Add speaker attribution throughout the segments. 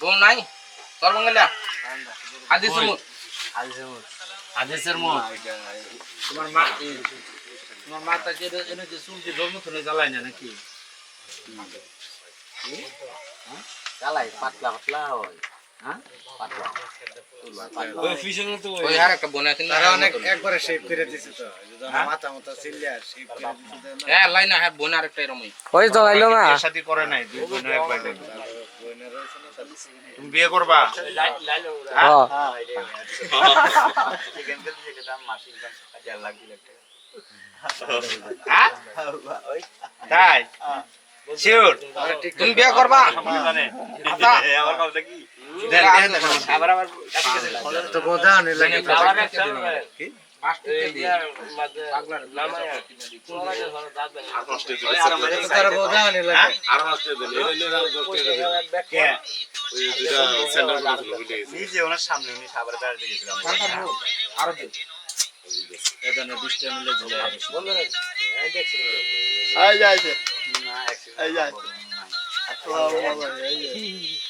Speaker 1: বউ নাই? সর্বঙ্গলিয়া হাদিসের মুখ হাদিসের মুখ তোমার মা তোমার মাতাকে এনে- যে চুলটি ধর্ম থনে জ্বালাই না নাকি?
Speaker 2: জ্বালাই পাতলা পাতলা হয়। পাতলা
Speaker 3: ওই তো
Speaker 1: হ্যাঁ? হ্যাঁ বোন আর একটা এরমই।
Speaker 4: ওই তো আইলো না।
Speaker 5: শাদি করে নাই দুই বোনের এক তুমি বিয়ে করবা?
Speaker 4: হ্যাঁ?
Speaker 5: হ্যাঁ? তাই
Speaker 1: তুমি বিয়ে করবা?
Speaker 3: তো
Speaker 5: কে?
Speaker 2: নিজে ওনার সামনে উনি সাবার বেড়াতে গেছিলাম
Speaker 1: আরও
Speaker 5: এখানে বৃষ্টি মিলে ঝুলে
Speaker 1: দিদারে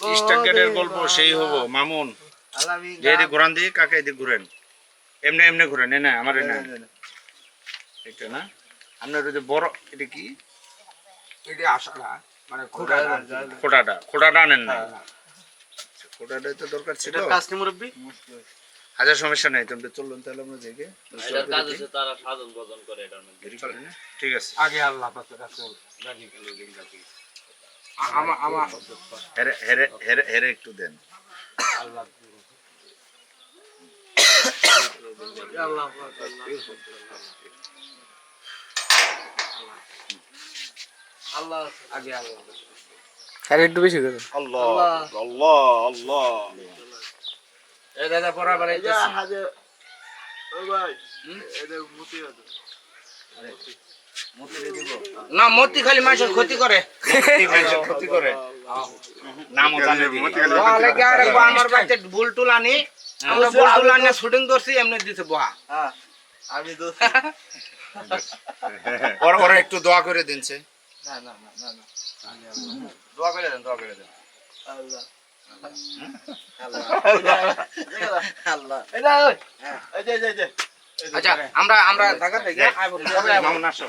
Speaker 5: হয় গল্প সেই হব মামুন। যে এদিক ঘুরান দিয়ে কাকে এদিক ঘুরেন? এমনি এমনি ঘুরেন না আমার এ না এটা না? আপনার ওই যে বড় এটা কি?
Speaker 1: এটা মানে
Speaker 5: খোটাটা খোটাটা আনেন না খোটাটা তো দরকার ছিল। হাজার সমস্যা নাই তুমি চলুন তাহলে আমরা দেখে।
Speaker 2: তারা সাধন বদন করে এটার মধ্যে।
Speaker 5: ঠিক আছে।
Speaker 1: আগে আল্লাহ পাকে
Speaker 5: হেরে হেরে হেরে হেরে একটু দেন।
Speaker 1: আল্লাহ আল্লাহ আগে আল্লাহ
Speaker 4: আর একটু বেশি করে
Speaker 2: আল্লাহ আল্লাহ আল্লাহ।
Speaker 1: এই দাদা না মতি খালি মানুষের ক্ষতি করে।
Speaker 5: ক্ষতি করে নামও জানে
Speaker 1: আমার বাড়িতে বুল টুল আনি আমরা বুল টুল আনি শুটিং করছি এমনি দিছে বহা
Speaker 2: আমি তো
Speaker 5: ওর ওরা একটু দোয়া করে দিনছে
Speaker 1: দোয়া করে দেন দোয়া করে দেন
Speaker 2: আল্লাহ
Speaker 1: আচ্ছা আমরা আমরা ঢাকা থেকে আইবো
Speaker 5: মামুন আসো